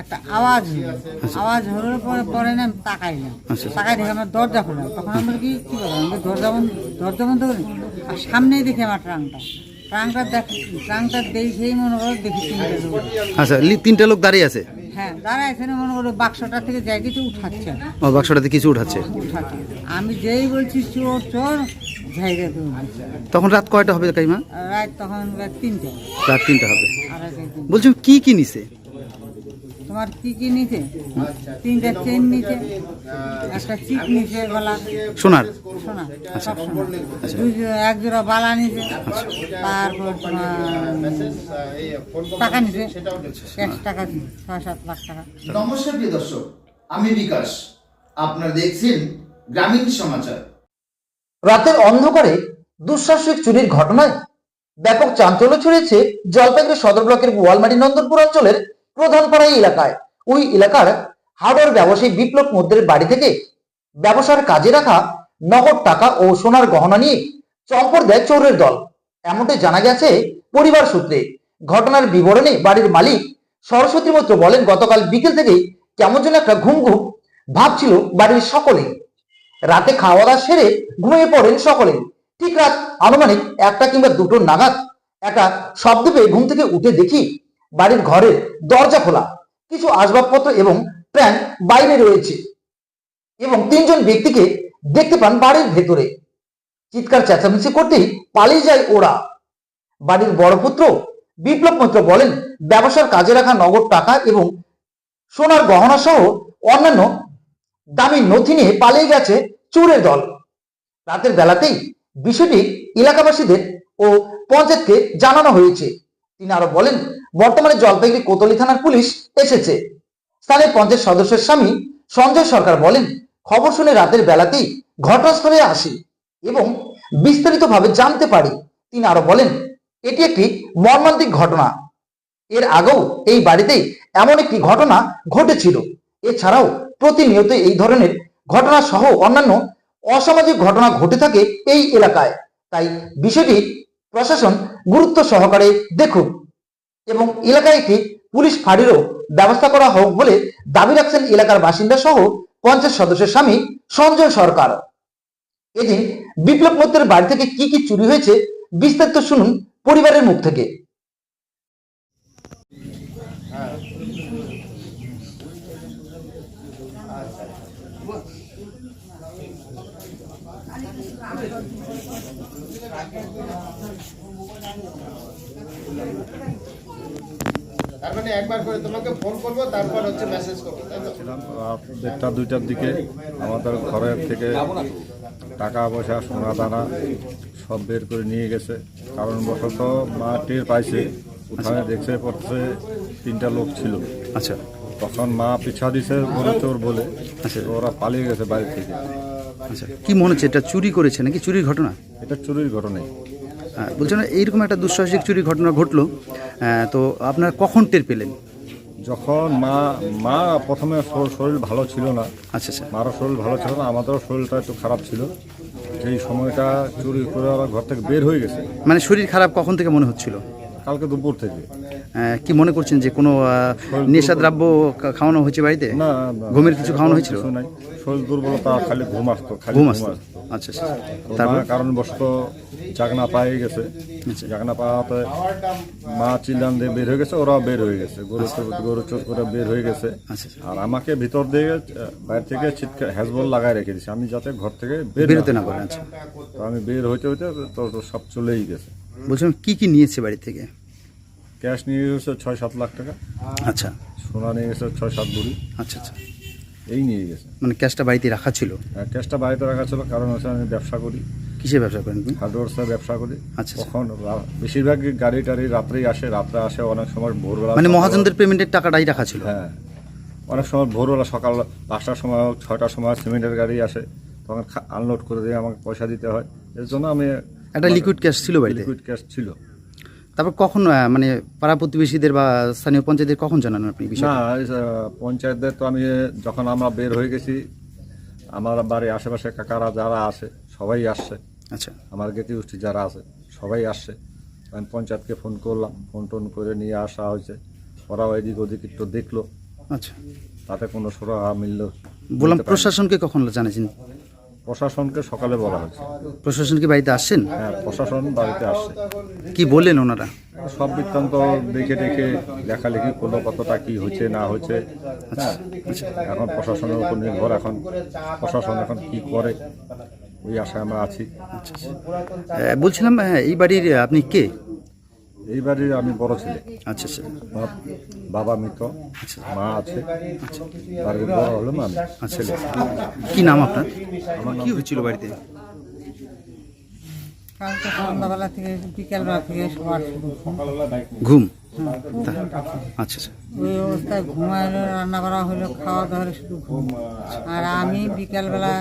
একটা আওয়াজ আওয়াজ হওয়ার পরে পরে না তাকাইলাম। আচ্ছা। তাকাই দেখে আমার দরজা তখন আমরা কি কি দরজা বন্ধ দরজা বন্ধ করি? আর সামনেই দেখি আমার ট্রাঙ্কটা। ট্রাঙ্কটা দেখ ট্রাঙ্কটা দেখেই মনে করো দেখি তিনটে লোক। আচ্ছা তিনটা লোক দাঁড়িয়ে আছে? হ্যাঁ দাঁড়ায় এখানে মনে করো বাক্সটা থেকে যাই কিছু উঠাচ্ছে ও বাক্সটাতে কিছু উঠাচ্ছে। উঠাচ্ছে। আমি যেই বলছি চোর চোর তখন রাত কয়টা হবে কাইমা রাত তখন রাত তিনটে। রাত তিনটা হবে। বলছি কি কি নিছে তোমার কি কি নিচে তিনটা চেন নিচে একটা চিক নিচে গলা। সোনার? সোনা সব সোনা এক জোড়া বালা নিচে তারপর টাকা নিচে ক্যাশ টাকা ছয় সাত লাখ টাকা। নমস্কার প্রিয় দর্শক আমি বিকাশ। আপনারা দেখছেন গ্রামীণ সমাচার। রাতের অন্ধকারে দুঃসাহসিক চুরির ঘটনায় ব্যাপক চাঞ্চল্য ছড়িয়েছে জলপাইগুড়ি সদর ব্লকের গোয়ালমারি নন্দনপুর অঞ্চলের প্রধান পাড়া এলাকায়। ওই এলাকার হার্ডওয়্যার ব্যবসায়ী বিপ্লব মধ্যের বাড়ি থেকে ব্যবসার কাজে রাখা নগদ টাকা ও সোনার গহনা নিয়ে চম্পট দেয় চোরের দল। এমনটাই জানা গেছে পরিবার সূত্রে। ঘটনার বিবরণে বাড়ির মালিক সরস্বতী মৈত্র বলেন, গতকাল বিকেল থেকেই কেমন যেন একটা ঘুম ঘুম ভাবছিল বাড়ির সকলেই রাতে খাওয়া দাওয়া সেরে ঘুমিয়ে পড়েন সকলে ঠিক রাত আনুমানিক একটা কিংবা দুটো নাগাদ একটা শব্দ পেয়ে ঘুম থেকে উঠে দেখি বাড়ির ঘরের দরজা খোলা, কিছু আসবাবপত্র এবং প্যান বাইরে রয়েছে এবং তিনজন ব্যক্তিকে দেখতে পান বাড়ির ভেতরে। চিৎকার চেঁচামেচি করতেই পালিয়ে যায় ওরা। বাড়ির বড় পুত্র বিপ্লব মৈত্র বলেন, ব্যবসার কাজে রাখা নগদ টাকা এবং সোনার গহনা সহ অন্যান্য দামি নথি নিয়ে পালিয়ে গেছে চোরের দল। রাতের বেলাতেই বিষয়টি এলাকাবাসীদের ও পঞ্চায়েতকে জানানো হয়েছে। তিনি আরও বলেন বর্তমানে জলপাইগুড়ি কোতলি থানার পুলিশ এসেছে। স্থানীয় পঞ্চায়েত সদস্যের স্বামী সঞ্জয় সরকার বলেন, খবর শুনে রাতের বেলাতেই ঘটনাস্থলে আসি এবং বিস্তারিতভাবে জানতে পারি। তিনি আরও বলেন, এটি একটি মর্মান্তিক ঘটনা। এর আগেও এই বাড়িতেই এমন একটি ঘটনা ঘটেছিল। এছাড়াও প্রতিনিয়ত এই ধরনের ঘটনা সহ অন্যান্য অসামাজিক ঘটনা ঘটে থাকে এই এলাকায়। তাই বিষয়টি প্রশাসন গুরুত্ব সহকারে দেখুক। এবং এলাকায় একটি পুলিশ ফাঁড়িরও ব্যবস্থা করা হোক বলে দাবি রাখছেন এলাকার বাসিন্দা সহ পঞ্চাশ সদস্যের স্বামী সঞ্জয় সরকার। এদিন বিপ্লব মত্তের বাড়ি থেকে কি কি চুরি হয়েছে বিস্তারিত শুনুন পরিবারের মুখ থেকে। তার মানে একবার করে তোমাকে ফোন করব তারপর হচ্ছে মেসেজ করব ছিলাম দেড়টা দুইটার দিকে। আমাদের ঘরের থেকে টাকা পয়সা সোনা দানা সব বের করে নিয়ে গেছে। কারণ বশত মা টের পাইছে উঠানে দেখছে পড়ছে তিনটা লোক ছিল। আচ্ছা। তখন মা পিছা দিছে বলে চোর বলে। আচ্ছা। ওরা পালিয়ে গেছে বাড়ি থেকে। আচ্ছা। কি মনে হচ্ছে এটা চুরি করেছে নাকি? চুরির ঘটনা? এটা চুরির ঘটনাই। বলছেন এইরকম একটা দুঃসাহসিক চুরি ঘটনা ঘটলো তো আপনারা কখন টের পেলেন? যখন মা মা প্রথমে শরীর ভালো ছিল না। আচ্ছা আচ্ছা। মারও শরীর ভালো ছিল না আমাদেরও শরীরটা একটু খারাপ ছিল। সেই সময়টা চুরি করে ওরা ঘর থেকে বের হয়ে গেছে। মানে শরীর খারাপ কখন থেকে মনে হচ্ছিল? কালকে দুপুর থেকে। কি মনে করছেন যে কোনো আহ, নেশাদ্রব্য খাওয়ানো হয়েছে বাড়িতে? না ঘুমের কিছু খাওয়ানো হয়েছিল? শরীর দুর্বলতা খালি ঘুম আসতো খালি ঘুম আসতো। আচ্ছা আচ্ছা তো তারপর? কারণ বসত জাগনা পায়ে গেছে। জাগনা পাওয়াতে মা চিল্লান দিয়ে বের হয়ে গেছে ওরাও বের হয়ে গেছে। গরু গরু চোর করে বের হয়ে গেছে। আচ্ছা আচ্ছা। আর আমাকে ভিতর দিয়ে বাইরে থেকে চিৎকার হ্যাজবল লাগাই রেখে দিছি আমি যাতে ঘর থেকে বের বেরোতে না পারে আচ্ছা। তো আমি বের হইতে হইতে তো তো সব চলেই গেছে। বলছিলাম কি কি নিয়েছে বাড়ি থেকে? ক্যাশ নিয়ে গেছে ছয় সাত লাখ টাকা। আচ্ছা। সোনা নিয়ে গেছে ছয় সাত বুড়ি। আচ্ছা আচ্ছা। এই নিয়ে গেছে। মানে ক্যাশটা বাড়িতে রাখা ছিল? আর ক্যাশটা বাড়িতে রাখা ছিল কারণ হচ্ছে আমি ব্যবসা করি। কিসের ব্যবসা করেন আপনি? হার্ডওয়ার্সের ব্যবসা করি। আচ্ছা, আচ্ছা। কখন বেশিরভাগ গাড়ি টাড়ি রাত্রেই আসে রাত্রে আসে অনেক সময় ভোরবেলা মানে মহাজনদের পেমেন্টের টাকাটাই রাখা ছিল? হ্যাঁ। অনেক সময় ভোরবেলা সকাল পাঁচটার সময় হোক, ছয়টার সময় সিমেন্টের গাড়ি আসে। তখন আনলোড করে দিয়ে আমাকে পয়সা দিতে হয়। এর জন্য আমি একটা লিকুইড ক্যাশ ছিল বাড়িতে? লিকুইড ক্যাশ ছিল। তারপর কখন মানে পাড়া প্রতিবেশীদের বা স্থানীয় পঞ্চায়েতের কখন জানানো আপনি বিষয় না পঞ্চায়েতদের তো আমি যখন আমরা বের হয়ে গেছি আমার বাড়ির আশেপাশে কাকারা যারা আছে সবাই আসছে। আচ্ছা। আমার গেতি গোষ্ঠী যারা আছে সবাই আসছে। আমি পঞ্চায়েতকে ফোন করলাম ফোন টোন করে নিয়ে আসা হয়েছে। ওরাও এদিক ওদিক একটু দেখল। আচ্ছা। তাতে কোনো সুরাহা মিলল বললাম প্রশাসনকে কখন জানিয়েছেন প্রশাসনকে সকালে বলা হয়েছে। প্রশাসন কি বাড়িতে আসছেন? হ্যাঁ প্রশাসন বাড়িতে আসছে। কি বললেন ওনারা? সব বৃত্তান্ত দেখে দেখে লেখালেখি করল কতটা কি হচ্ছে না হচ্ছে হ্যাঁ এখন প্রশাসনের উপর নির্ভর এখন প্রশাসন এখন কি করে ওই আশায় আমরা আছি। আহ, বলছিলাম আহ, এই বাড়ির আপনি কে? এই বাড়ির আমি বড় ছেলে। আচ্ছা আচ্ছা। আমার বাবা মৃত মা আছে। বাড়ির বড় হলো আমি। ছেলে। কি নাম আপনার? কি হয়েছিল বাড়িতে? কালকে সন্ধ্যাবেলা থেকে বিকেলবেলা থেকে সবার ঘুম। আচ্ছা আচ্ছা। ওই অবস্থায় ঘুমাইলো রান্না করা হলো খাওয়া দাওয়া শুধু ঘুম। আর আমি বিকালবেলা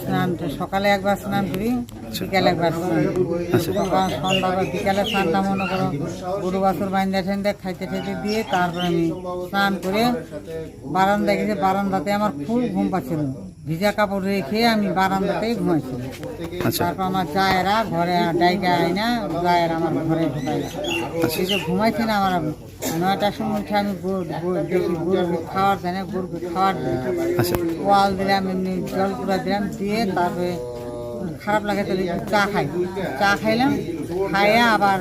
স্নান সকালে একবার স্নান করি। বিকালে একবার সন্ধ্যাবেলা বিকালে স্নানটা মনে করো গরু বাছুর বাইন্দা ঠাইন্দা খাইতে খাইতে দিয়ে তারপরে আমি স্নান করে বারান্দায় গেছে বারান্দাতে আমার খুব ঘুম পাচ্ছিল। ভিজা কাপড় রেখে আমি বারান্দাতেই ঘুমাইছিলাম। আচ্ছা। তারপর আমার জায়েরা ঘরে ডাইকা আইনা জায়ের আমার ঘরে ঢুকাই যে ঘুমাইছি না আমার নয়টার সময় উঠে আমি গরু খাওয়ার দেয় না গরুকে খাওয়ার আচ্ছা। ওয়াল দিলাম এমনি জল পুরা দিলাম দিয়ে তারপরে খারাপ লাগে একটু চা খাই। চা খাইলাম খাইয়ে আবার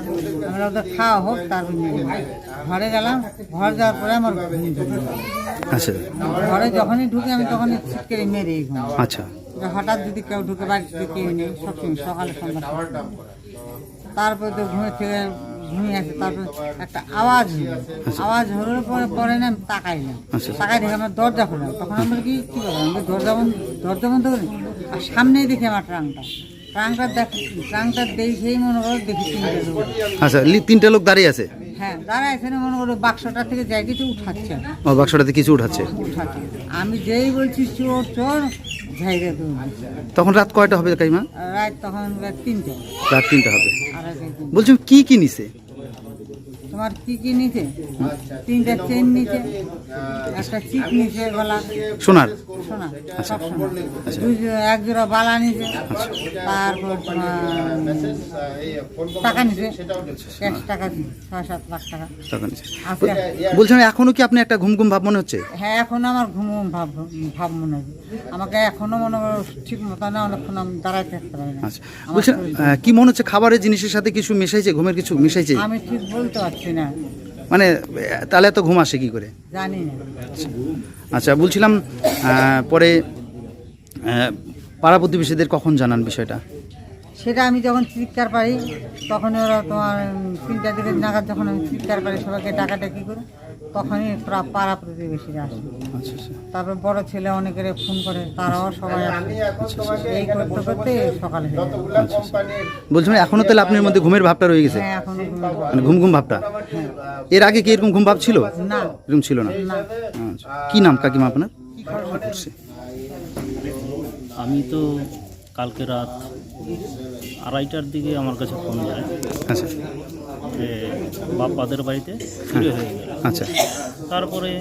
আমরা ওদের খাওয়া হোক তারপর ঘরে গেলাম ঘর যাওয়ার পরে আমার ঘুম। আচ্ছা। ঘরে যখনই ঢুকে আমি তখনই ছিট করে মেরে আচ্ছা। হঠাৎ যদি কেউ ঢুকে বাড়িতে কেউ নেই সবসময় সকালে সন্ধ্যা। তারপরে তো ঘুমের থেকে ঘুমিয়ে আছে তারপরে একটা আওয়াজ হলো। আওয়াজ হলোর পরে পরে না আমি তাকাইলাম। আচ্ছা। তাকাই দেখে আমার দরজা খোলা তখন আমরা কি কি করলাম দরজা বন্ধ দরজা বন্ধ করি আর সামনেই দেখি আমার ট্রাংটা ট্রাংটা দেখ ট্রাংটা দেখেই মনে করো দেখি তিনটে লোক। আচ্ছা লি- তিনটা লোক দাঁড়িয়ে আছে? হ্যাঁ দাঁড়ায় এখানে মনে করো বাক্সটা থেকে যাই কিছু উঠাচ্ছে ও বাক্সটাতে কিছু উঠাচ্ছে। উঠাচ্ছে। আমি যেই বলছি চোর চোর ঝাইরে দৌড়। তখন রাত কয়টা হবে কাইমা রাত তখন রাত তিনটে। রাত তিনটা হবে। এক একদিন। বলছি কি কি নিছে তোমার কি কি নিচে তিনটা চেন নিচে একটা চিপ নিচে গলা সোনার? সোনা সব সোনা এক জোড়া বালা নিচে তারপর টাকা নিচে ক্যাশ টাকা ছয় সাত লাখ টাকা। টাকা নিছে। আছে বলছিলাম এখনও কি আপনি একটা ঘুম ঘুম ভাব মনে হচ্ছে? হ্যাঁ এখন আমার ঘুম ঘুম ভাব ভাব মনে হয় আমাকে এখনও মনে করো ঠিক মতো না অনেকক্ষণ আমি দাঁড়ায় থাকতে পারি না। আচ্ছা। বলছিলাম কি মনে হচ্ছে খাবারের জিনিসের সাথে কিছু মিশাইছে ঘুমের কিছু মিশাইছে? আমি ঠিক বলতে পারছি না। মানে তাহলে এত ঘুম আসে কি করে? জানি না। আচ্ছা বলছিলাম পরে পাড়া প্রতিবেশীদের কখন জানান বিষয়টা? সেটা আমি যখন চিৎকার পাই তখন ওরা তোমার তিন তিনটা দিকে নাগাদ যখন আমি চিৎকার পাই সবাইকে কী করে? তখনই পাড়া প্রতিবেশীরা আসে। আচ্ছা আচ্ছা। তারপর বড় ছেলে অনেকের ফোন করে তারাও সবাই এই করতে করতে সকালে হয়ে বলছিলাম এখনও তাহলে আপনার মধ্যে ঘুমের ভাবটা রয়ে গেছে? হ্যাঁ মানে ঘুম ঘুম ভাবটা? এর আগে কি এরকম ঘুম ভাব ছিল? না। এরকম ছিল না। আচ্ছা। কি নাম কাকিমা আপনার? আমি তো কালকে রাত আড়াইটার দিকে আমার কাছে ফোন যায়। আচ্ছা। যে বাপ্পাদের বাড়িতে চুরি হয়ে গেল। আচ্ছা। তারপরে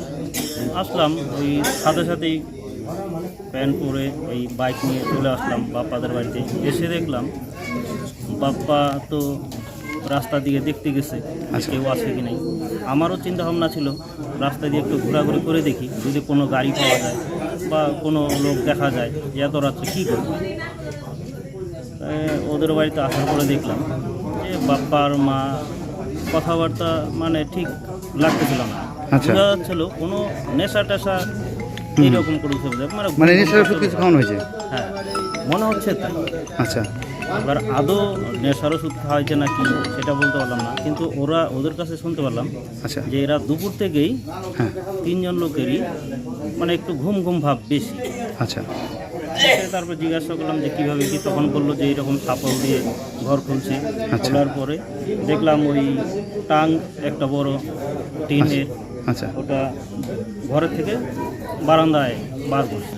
আসলাম ওই সাথে সাথেই প্যান্ট পরে ওই বাইক নিয়ে চলে আসলাম বাপ্পাদের বাড়িতে। এসে দেখলাম বাপ্পা তো রাস্তা দিয়ে দেখতে গেছে আচ্ছা। কেউ আছে কি নেই। আমারও চিন্তা ভাবনা ছিল রাস্তা দিয়ে একটু ঘোরাঘুরি করে দেখি যদি কোনো গাড়ি পাওয়া যায় বা কোনো লোক দেখা যায় যে এত রাত্রে কী করব। ওদের বাড়িতে আসার পরে দেখলাম যে বাপ্পার মা কথাবার্তা মানে ঠিক লাগতেছিল না। আচ্ছা। বোঝা যাচ্ছিল কোনো নেশা টেশা এইরকম করে মানে মানে নেশার ওষুধ কিছু খাওয়ানো হয়েছে? হ্যাঁ মনে হচ্ছে তাই। আচ্ছা। এবার আদৌ নেশার ওষুধ খাওয়াইছে না কি সেটা বলতে পারলাম না কিন্তু ওরা ওদের কাছে শুনতে পারলাম আচ্ছা। যে এরা দুপুর থেকেই হ্যাঁ। তিনজন লোকেরই মানে একটু ঘুম ঘুম ভাব বেশি। আচ্ছা। তারপর জিজ্ঞাসা করলাম যে কীভাবে কি তখন বলল যে এইরকম সাপল দিয়ে ঘর খুলছে। আচ্ছা। খোলার পরে দেখলাম ওই টাং একটা বড় টিনের আচ্ছা। ওটা ঘরের থেকে বারান্দায় বার করছে।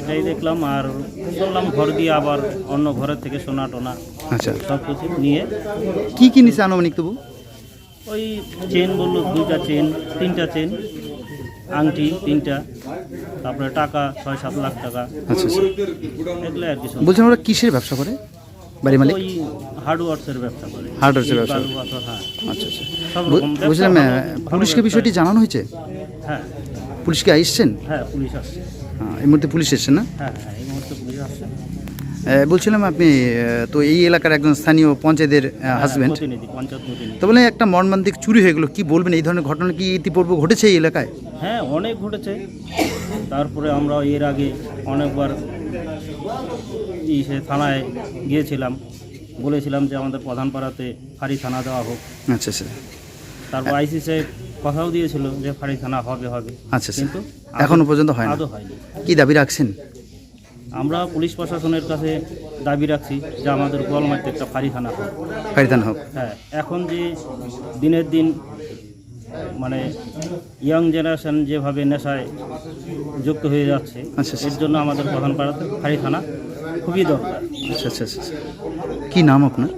এটাই দেখলাম আর বললাম ঘর দিয়ে আবার অন্য ঘরের থেকে সোনা টোনা আচ্ছা। সব কিছু নিয়ে। কি কি নিছে আনুমানিক তবু? ওই চেন বলল দুইটা চেন তিনটা চেন আংটি তিনটা তারপরে টাকা ছয় সাত লাখ টাকা। আচ্ছা আচ্ছা। এগুলো আর কিছু বলছেন ওরা কিসের ব্যবসা করে? বাড়ি মালিক? ওই হার্ডওয়ার্সের ব্যবসা করে। হার্ডওয়ার্সের ব্যবসা। হ্যাঁ আচ্ছা আচ্ছা। সব রকম ব্যবসা বলছিলাম আহ, ভালো- ভালো পুলিশকে ব্যবসা। বিষয়টি জানানো হয়েছে? হ্যাঁ। পুলিশকে আসছেন হ্যাঁ পুলিশ আসছে। হ্যাঁ, এই মুহূর্তে পুলিশ এসছেন না? হ্যাঁ হ্যাঁ এই মুহূর্তে পুলিশ আসছে। আহ, বলছিলাম আপনি তো এই এলাকার একজন স্থানীয় পঞ্চায়েতের প্রতিনিধি তো বলে একটা মর্মান্তিক চুরি হয়ে গেলো কি বলবেন? এই ধরনের ঘটনা কি ইতিপূর্বে ঘটেছে এই এলাকায়? হ্যাঁ অনেক ঘটেছে। তারপরে আমরা এর আগে অনেকবার থানায় গিয়েছিলাম। বলেছিলাম যে আমাদের প্রধান পাড়াতে ফাঁড়ি থানা দেওয়া হোক। আচ্ছা স্যার তারপর আইসি সাহেব কথাও দিয়েছিল যে ফাঁড়ি থানা হবে হবে। আচ্ছা আচ্ছা। কিন্তু এখনও পর্যন্ত হয় না। কি দাবি রাখছেন? আমরা পুলিশ প্রশাসনের কাছে দাবি রাখছি যে আমাদের গোয়ালমাটিতে একটা ফাঁড়ি থানা হোক। ফারিদান হোক। হ্যাঁ এখন যে দিনের দিন মানে ইয়াং জেনারেশন যেভাবে নেশায় যুক্ত হয়ে যাচ্ছে আচ্ছা, আচ্ছা। এর জন্য আমাদের প্রধান পাড়াতে ফাঁড়ি থানা খুবই দরকার। আচ্ছা আচ্ছা আচ্ছা আচ্ছা। কি নাম আপনার?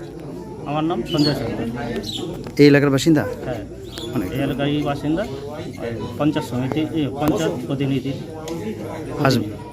আমার নাম সঞ্জয় সরকার এই এলাকার বাসিন্দা? হ্যাঁ অনেক। এই এলাকারই বাসিন্দা। পঞ্চায়েত সমিতি এ, পঞ্চায়েত প্রতিনিধি। অনেক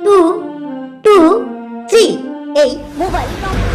two two three এই মোবাইল